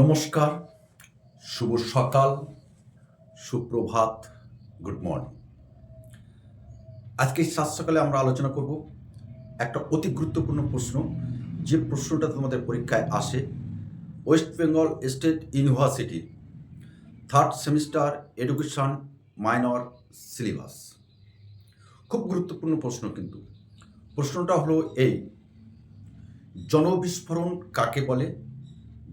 নমস্কার, শুভ সকাল, সুপ্রভাত, গুড মর্নিং। আজকে সাত সকালে আমরা আলোচনা করব একটা অতি গুরুত্বপূর্ণ প্রশ্ন, যে প্রশ্নটা তোমাদের পরীক্ষায় আসে। West Bengal state university third semester education minor syllabus খুব গুরুত্বপূর্ণ প্রশ্ন কিন্তু। প্রশ্নটা হলো এই, জনবিস্ফোরণ কাকে বলে?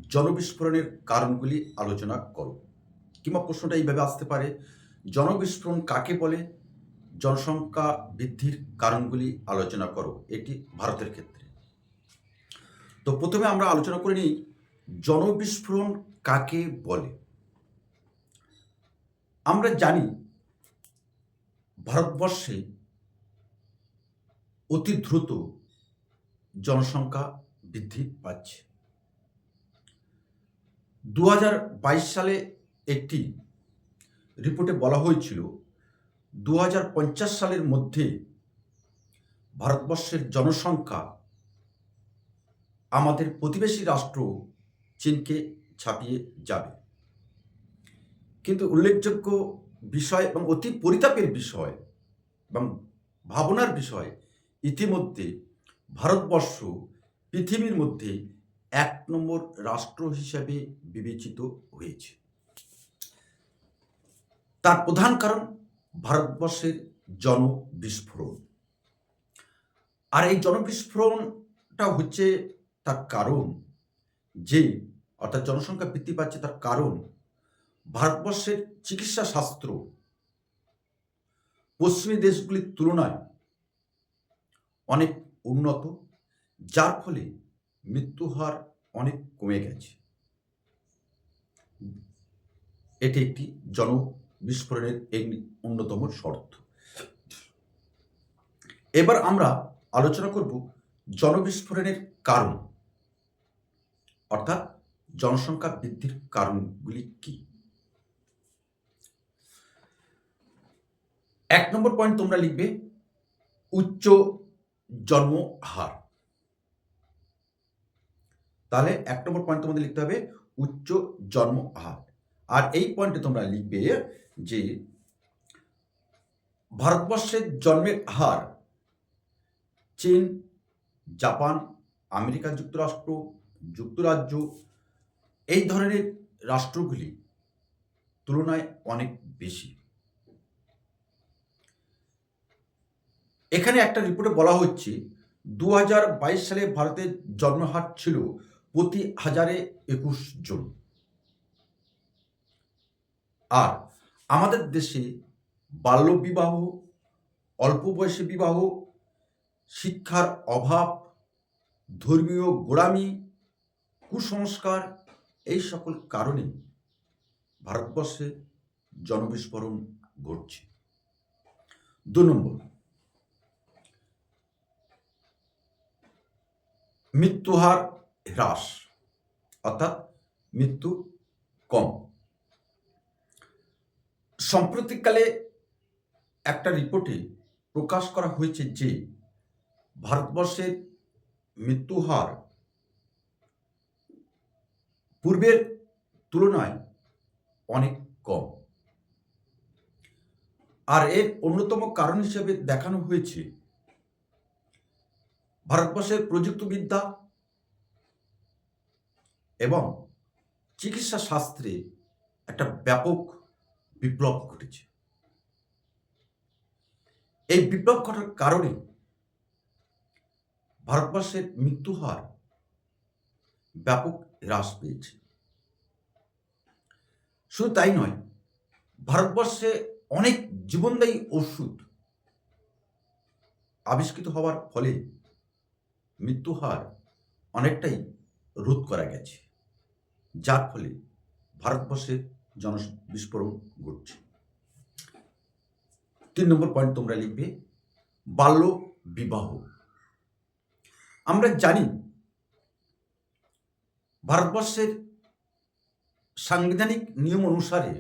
জনবিস্ফোরণের কারণগুলি আলোচনা করো। কিংবা প্রশ্নটা এইভাবে আসতে পারে, জনবিস্ফোরণ কাকে বলে? জনসংখ্যা বৃদ্ধির কারণগুলি আলোচনা করো, এটি ভারতের ক্ষেত্রে। তো প্রথমে আমরা আলোচনা করে নিই, জনবিস্ফোরণ কাকে বলে? আমরা জানি, ভারতবর্ষে অতি দ্রুত জনসংখ্যা বৃদ্ধি পাচ্ছে। দু হাজার বাইশ সালে একটি রিপোর্টে বলা হয়েছিল দু হাজার পঞ্চাশ সালের মধ্যে ভারতবর্ষের জনসংখ্যা আমাদের প্রতিবেশী রাষ্ট্র চীনকে ছাপিয়ে যাবে। কিন্তু উল্লেখযোগ্য বিষয় এবং অতি পরিতাপের বিষয় এবং ভাবনার বিষয় ইতিমধ্যে ভারতবর্ষ পৃথিবীর মধ্যে এক নম্বর রাষ্ট্র হিসাবে বিবেচিত হয়েছে। তার প্রধান কারণ ভারতবর্ষের জনবিস্ফোরণ। আর এই জনবিস্ফোরণটা হচ্ছে তার কারণ যে, অর্থাৎ জনসংখ্যা বৃদ্ধি পাচ্ছে তার কারণ ভারতবর্ষের চিকিৎসা শাস্ত্র পশ্চিমী দেশগুলির তুলনায় অনেক উন্নত, যার ফলে মৃত্যু হার অনেক কমে গেছে। এটি একটি জন বিস্ফোরণের অন্যতম শর্ত। এবার আমরা আলোচনা করব জনবিস্ফোরণের কারণ, অর্থাৎ জনসংখ্যা বৃদ্ধির কারণগুলি কি? এক নম্বর পয়েন্ট তোমরা লিখবে, উচ্চ জন্ম হার। তাহলে এক নম্বর পয়েন্ট তোমাদের লিখতে হবে, উচ্চ জন্ম হার আর এই পয়েন্টে তোমরা লিখবে যে, ভারতবর্ষের জন্মের হার চীন, জাপান, আমেরিকা যুক্তরাষ্ট্র, যুক্তরাজ্য, এই ধরনের রাষ্ট্রগুলি তুলনায় অনেক বেশি। এখানে একটা রিপোর্টে বলা হচ্ছে দু হাজার বাইশ সালে ভারতের জন্মহার ছিল প্রতি হাজারে একুশ জন। আর আমাদের দেশে বাল্যবিবাহ, অল্প বয়সে বিবাহ, শিক্ষার অভাব, ধর্মীয় গোড়ামি, কুসংস্কার এই সকল কারণে ভারতবর্ষে জনবিস্ফোরণ ঘটছে। দু নম্বর, মৃত্যুহার হ্রাস, অর্থাৎ মৃত্যু কম। সাম্প্রতিককালে একটা রিপোর্টে প্রকাশ করা হয়েছে যে, ভারতবর্ষের মৃত্যু হার পূর্বের তুলনায় অনেক কম। আর এর অন্যতম কারণ হিসেবে দেখানো হয়েছে, ভারতবর্ষের প্রযুক্তিবিদ্যা এবং চিকিৎসা শাস্ত্রে একটা ব্যাপক বিপ্লব ঘটেছে। এই বিপ্লব ঘটার কারণে ভারতবর্ষের মৃত্যু হার ব্যাপক হ্রাস পেয়েছে। শুধু তাই নয়, ভারতবর্ষে অনেক জীবনদায়ী ওষুধ আবিষ্কৃত হওয়ার ফলে মৃত্যু হার অনেকটাই রোধ করা গেছে। যার ফলে ভারতবর্ষের জন বিস্ফোরণ ঘটছে। তিন নম্বর পয়েন্ট তোমরা লিখবে, বাল্য বিবাহ। আমরা জানি ভারতবর্ষের সাংবিধানিক নিয়ম অনুসারে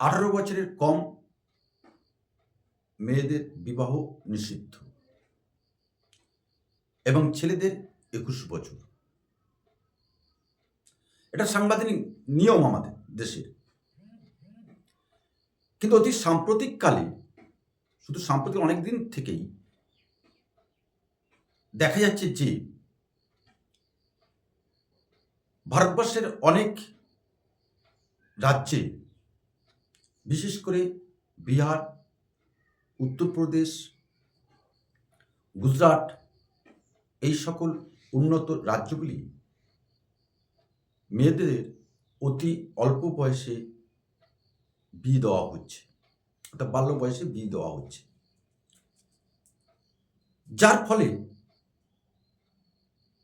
আঠারো বছরের কম মেয়েদের বিবাহ নিষিদ্ধ এবং ছেলেদের একুশ বছর। এটা সাংবিধানিক নিয়ম আমাদের দেশের কিন্তু অতি সাম্প্রতিককালে, শুধু সাম্প্রতিক অনেক দিন থেকেই দেখা যাচ্ছে যে ভারতবর্ষের অনেক রাজ্যে, বিশেষ করে বিহার, উত্তরপ্রদেশ, গুজরাট, এই সকল উন্নত রাজ্যগুলি মেয়েদের অতি অল্প বয়সে বিয়ে দেওয়া হচ্ছে। অর্থাৎ বাল্য বয়সে বিয়ে দেওয়া হচ্ছে। যার ফলে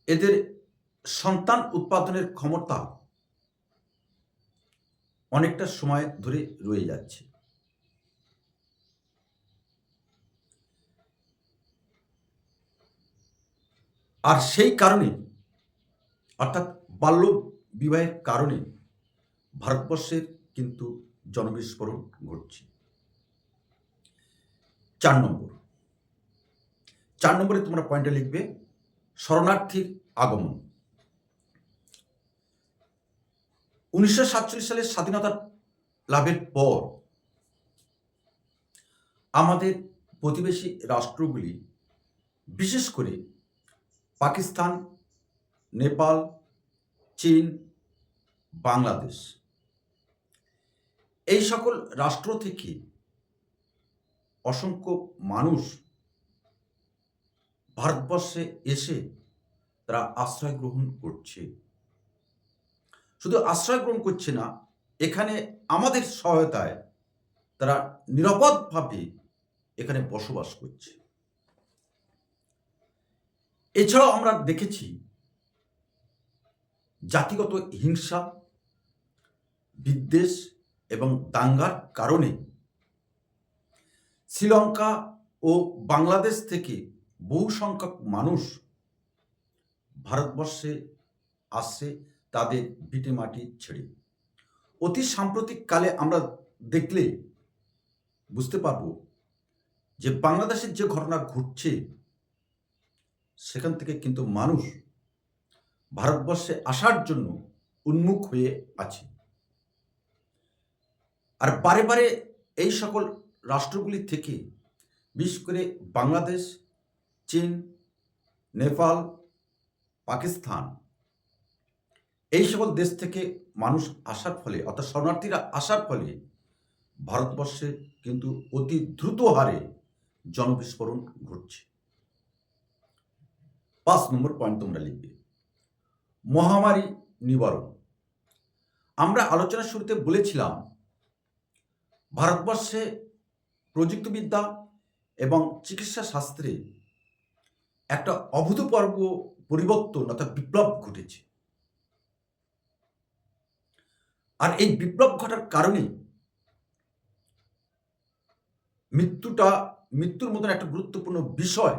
এদের সন্তান উৎপাদনের ক্ষমতা অনেকটা সময় ধরে রয়ে যাচ্ছে। আর সেই কারণে অর্থাৎ বাল্য বিবাহের কারণে ভারতবর্ষের কিন্তু জনবিস্ফোরণ ঘটছে। চার নম্বর। চার নম্বরে তোমরা পয়েন্টে লিখবে শরণার্থীর আগমন। উনিশশো সাতচল্লিশ সালের স্বাধীনতা লাভের পর আমাদের প্রতিবেশী রাষ্ট্রগুলি বিশেষ করে পাকিস্তান, নেপাল চীন, বাংলাদেশ। এই সকল রাষ্ট্র থেকে অসংখ্য মানুষ ভারতবর্ষে এসে তারা আশ্রয় গ্রহণ করছে। শুধু আশ্রয় গ্রহণ করছে না, এখানে আমাদের সহায়তায় তারা নিরাপদভাবে এখানে বসবাস করছে। এছাড়াও আমরা দেখেছি জাতিগত হিংসা, বিদ্বেষ এবং দাঙ্গার কারণে শ্রীলঙ্কা ও বাংলাদেশ থেকে বহু সংখ্যক মানুষ ভারতবর্ষে আসছে তাদের ভিটেমাটি ছেড়ে। অতি সাম্প্রতিক কালে আমরা দেখলে বুঝতে পারব যে বাংলাদেশের যে ঘটনা ঘটছে, সেখান থেকে কিন্তু মানুষ ভারতবর্ষে আসার জন্য উন্মুখ হয়ে আছে। আর বারে বারে এই সকল রাষ্ট্রগুলি থেকে, বিশেষ করে বাংলাদেশ, চীন, নেপাল, পাকিস্তান, এই সকল দেশ থেকে মানুষ আসার ফলে, অর্থাৎ শরণার্থীরা আসার ফলে ভারতবর্ষে কিন্তু অতি দ্রুত হারে জনবিস্ফোরণ ঘটছে। পাঁচ নম্বর পয়েন্ট তোমরা লিখবে। মহামারী নিবারণ। আমরা আলোচনার শুরুতে বলেছিলাম, ভারতবর্ষে প্রযুক্তিবিদ্যা এবং চিকিৎসা শাস্ত্রে একটা অভূতপূর্ব পরিবর্তন অর্থাৎ বিপ্লব ঘটেছে। আর এই বিপ্লব ঘটার কারণে মৃত্যুটা, মৃত্যুর মতন একটা গুরুত্বপূর্ণ বিষয়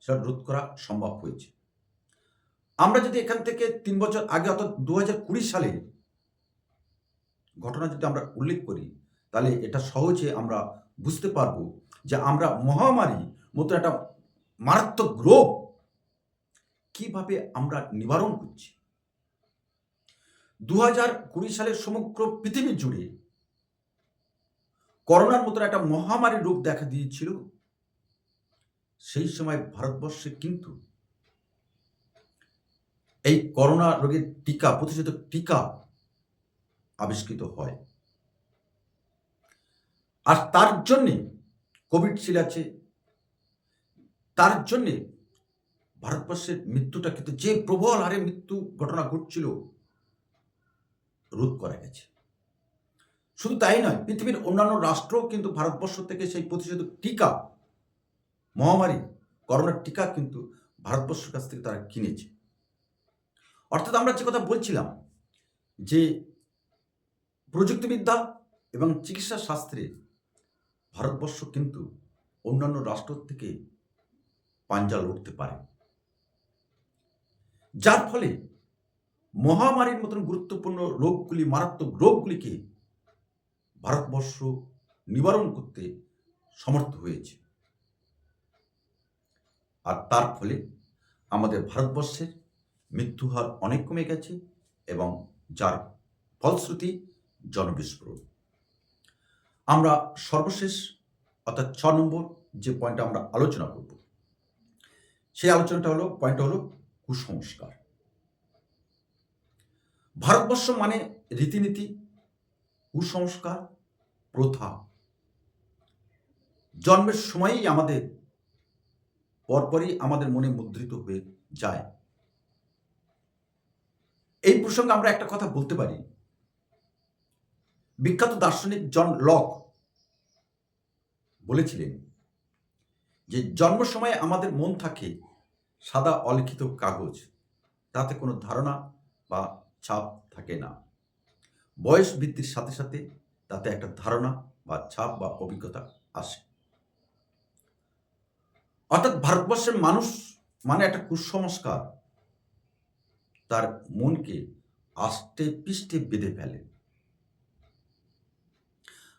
সেটা রোধ করা সম্ভব হয়েছে। আমরা যদি এখান থেকে তিন বছর আগে, অর্থাৎ দু হাজার কুড়ি সালে ঘটনা যদি আমরা উল্লেখ করি, তাহলে এটা সহজে আমরা বুঝতে পারব যে আমরা মহামারী মতো একটা মারাত্মক রোগ কীভাবে আমরা নিবারণ করছি। দু হাজার কুড়ি সালের সমগ্র পৃথিবী জুড়ে করোনার মতো একটা মহামারী রোগ দেখা দিয়েছিল। সেই সময় ভারতবর্ষে কিন্তু এই করোনা রোগের টিকা, প্রতিষেধক টিকা আবিষ্কৃত হয়। আর তার জন্যে কোভিডশিল্ড আছে। তার জন্যে ভারতবর্ষের মৃত্যুটা কিন্তু যে প্রবল হারে মৃত্যু ঘটনা ঘটছিল, রোধ করা গেছে। শুধু তাই নয়, পৃথিবীর অন্যান্য রাষ্ট্র কিন্তু ভারতবর্ষ থেকে সেই প্রতিষেধক টিকা, মহামারী, করোনার টিকা কিন্তু ভারতবর্ষের কাছ থেকে তারা কিনেছে। অর্থাৎ আমরা যে কথা বলছিলাম যে প্রযুক্তিবিদ্যা এবং চিকিৎসা শাস্ত্রে ভারতবর্ষ কিন্তু অন্যান্য রাষ্ট্র থেকে পাঞ্জা লড়তে পারে। যার ফলে মহামারীর মতন গুরুত্বপূর্ণ রোগগুলি, মারাত্মক রোগগুলিকে ভারতবর্ষ নিবারণ করতে সমর্থ হয়েছে। আর তার ফলে আমাদের ভারতবর্ষের মৃত্যু হার অনেক কমে গেছে এবং যার ফলশ্রুতি জনবিস্ফোরণ। আমরা সর্বশেষ, অর্থাৎ ছ নম্বর যে পয়েন্টটা আমরা আলোচনা করব, সেই আলোচনাটা হলো পয়েন্টটা হলো কুসংস্কার। ভারতবর্ষ মানে রীতিনীতি, কুসংস্কার, প্রথা। জন্মের সময়ই আমাদের, পরপরই আমাদের মনে মুদ্রিত হয়ে যায় এই প্রসঙ্গে আমরা একটা কথা বলতে পারি। বিখ্যাত দার্শনিক জন লক বলেছিলেন যে, জন্ম সময়ে আমাদের মন থাকে সাদা অলিখিত কাগজ। তাতে কোনো ধারণা বা ছাপ থাকে না। বয়স বৃদ্ধির সাথে সাথে তাতে একটা ধারণা বা ছাপ বা অভিজ্ঞতা আসে। অর্থাৎ ভারতবর্ষের মানুষ মানে একটা কুসংস্কার। তার মনকে আষ্টে পিষ্টে বেঁধে ফেলে।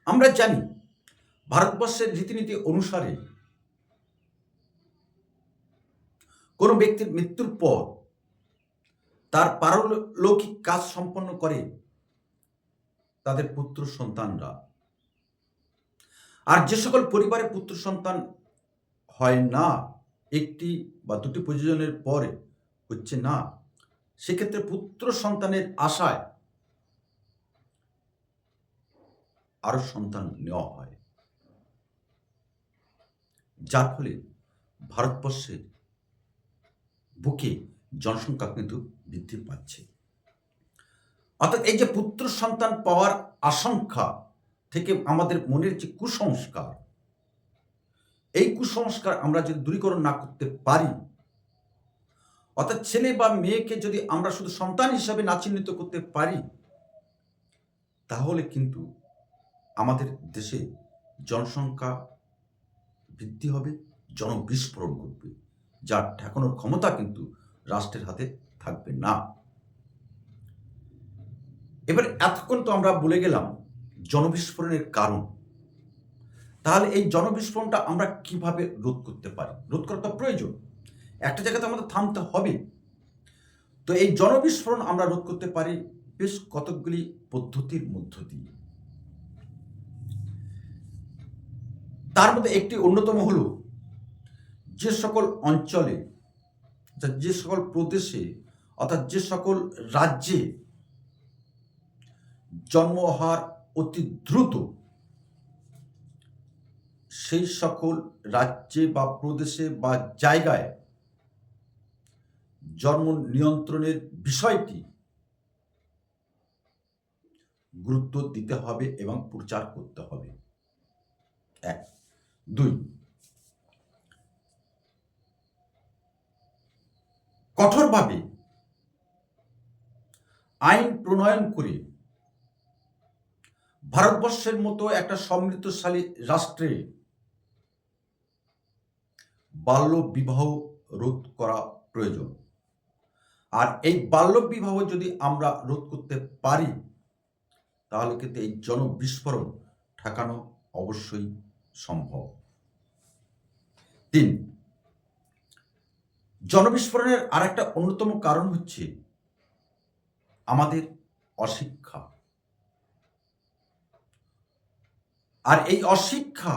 আমরা জানি ভারতবর্ষের রীতিনীতি অনুসারে কোনো ব্যক্তির মৃত্যুর পর তার পারলৌকিক কাজ সম্পন্ন করে তাদের পুত্র সন্তানরা। আর যে সকল পরিবারে পুত্র সন্তান হয় না, একটি বা দুটি প্রযোজনের পরে হচ্ছে না। সেক্ষেত্রে পুত্র সন্তানের আশায় আরও সন্তান নেওয়া হয়। যার ফলে ভারতবর্ষের বুকে জনসংখ্যা কিন্তু বৃদ্ধি পাচ্ছে। অর্থাৎ এই যে পুত্র সন্তান পাওয়ার আশঙ্কা থেকে আমাদের মনের যে কুসংস্কার, এই কুসংস্কার আমরা যদি দূরীকরণ না করতে পারি অর্থাৎ ছেলে বা মেয়েকে যদি আমরা শুধু সন্তান হিসাবে না চিহ্নিত করতে পারি, তাহলে কিন্তু আমাদের দেশে জনসংখ্যা বৃদ্ধি হবে, জনবিস্ফোরণ ঘটবে, যার ঠেকানোর ক্ষমতা কিন্তু রাষ্ট্রের হাতে থাকবে না। এবার এতক্ষণ তো আমরা বলে গেলাম জনবিস্ফোরণের কারণ। তাহলে এই জনবিস্ফোরণটা আমরা কীভাবে রোধ করতে পারি? রোধ করা তো প্রয়োজন। একটা জায়গাতে আমাদের থামতে হবে। তো এই জনবিস্ফোরণ আমরা রোধ করতে পারি বেশ কতকগুলি পদ্ধতির মধ্য দিয়ে। তার মধ্যে একটি অন্যতম হল যে সকল অঞ্চলে যে সকল প্রদেশে, অর্থাৎ যে সকল রাজ্যে জন্মহার অতি দ্রুত সেই সকল রাজ্যে বা প্রদেশে বা জায়গায় জন্ম নিয়ন্ত্রণের বিষয়টি গুরুত্ব দিতে হবে এবং প্রচার করতে হবে। এক। দুই। কঠোরভাবে আইন প্রণয়ন করে ভারতবর্ষের মতো একটা সমৃদ্ধশালী রাষ্ট্রে বাল্য বিবাহ রোধ করা প্রয়োজন। আর এই বাল্য বিবাহ যদি আমরা রোধ করতে পারি, তাহলে কিন্তু এই জনবিস্ফোরণ ঠেকানো অবশ্যই সম্ভব। তিন, জনবিস্ফোরণের আর একটা অন্যতম কারণ হচ্ছে আমাদের অশিক্ষা। আর এই অশিক্ষা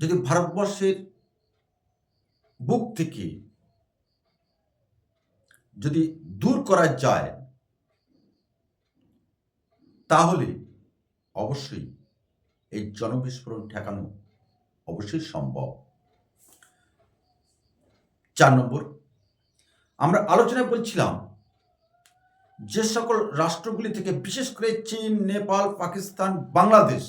যদি ভারতবর্ষের বুক থেকে যদি দূর করা যায়, তাহলে অবশ্যই এই জনবিস্ফোরণ ঠেকানো অবশ্যই সম্ভব। চার নম্বর, আমরা আলোচনায় বলছিলাম যে সকল রাষ্ট্রগুলি থেকে, বিশেষ করে চীন, নেপাল, পাকিস্তান, বাংলাদেশ,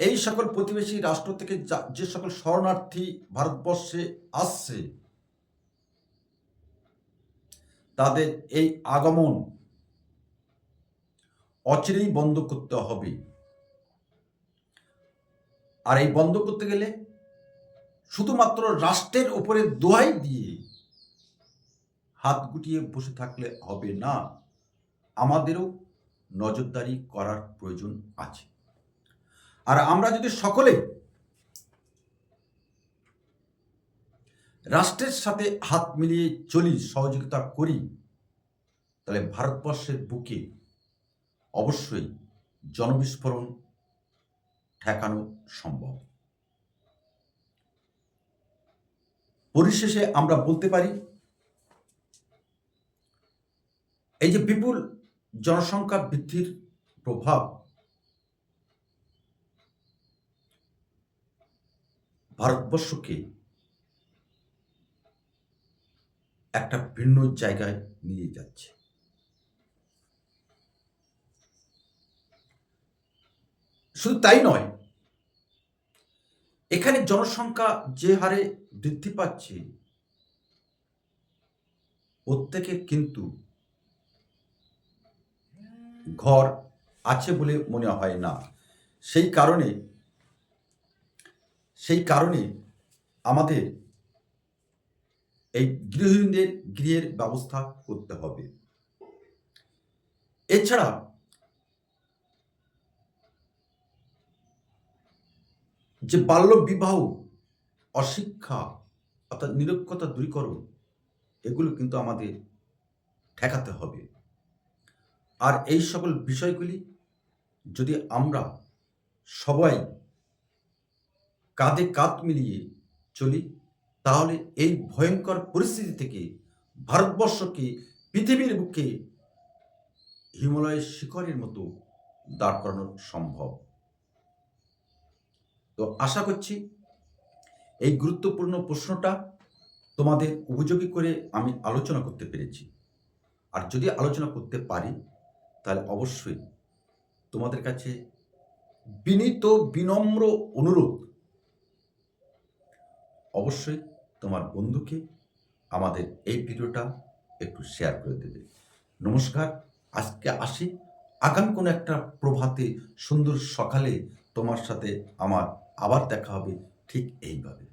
এই সকল প্রতিবেশী রাষ্ট্র থেকে যে সকল শরণার্থী ভারতবর্ষে আসছে তাদের এই আগমন অচিরেই বন্ধ করতে হবে। আর এই বন্ধ করতে গেলে শুধুমাত্র রাষ্ট্রের উপরে দোহাই দিয়ে হাত গুটিয়ে বসে থাকলে হবে না। আমাদেরও নজরদারি করার প্রয়োজন আছে। আর আমরা যদি সকলে রাষ্ট্রের সাথে হাত মিলিয়ে চলি, সহযোগিতা করি, তাহলে ভারতবর্ষের বুকে অবশ্যই জনবিস্ফোরণ ঠেকানো সম্ভব। পরিশেষে আমরা বলতে পারি, এই যে বিপুল জনসংখ্যা বৃদ্ধির প্রভাব, ভারতবর্ষকে একটা ভিন্ন জায়গায় নিয়ে যাচ্ছে। শুধু তাই নয়, এখানে জনসংখ্যা যে হারে বৃদ্ধি পাচ্ছে, প্রত্যেকের কিন্তু ঘর আছে বলে মনে হয় না। সেই কারণে সেই কারণে আমাদের এই গৃহহীনদের গৃহের ব্যবস্থা করতে হবে। এছাড়া যে বাল্য বিবাহ অশিক্ষা অর্থাৎ নিরক্ষতা দূরীকরণ, এগুলো কিন্তু আমাদের ঠেকাতে হবে। আর এই সকল বিষয়গুলি যদি আমরা সবাই কাঁধে কাঁধ মিলিয়ে চলি তাহলে এই ভয়ঙ্কর পরিস্থিতি থেকে ভারতবর্ষকে পৃথিবীর বুকে হিমালয়ের শিখরের মতো দাঁড় করানো সম্ভব। তো আশা করছি এই গুরুত্বপূর্ণ প্রশ্নটা তোমাদের উপযোগী করে আমি আলোচনা করতে পেরেছি। আর যদি আলোচনা করতে পারি, তাহলে অবশ্যই তোমাদের কাছে বিনীত বিনম্র অনুরোধ। অবশ্যই তোমার বন্ধুকে আমাদের এই ভিডিওটা একটু শেয়ার করে দেবে। নমস্কার, আজকে আসি আগামী কোনো একটা প্রভাতে সুন্দর সকালে তোমার সাথে আমার আবার দেখা হবে ঠিক এইভাবে।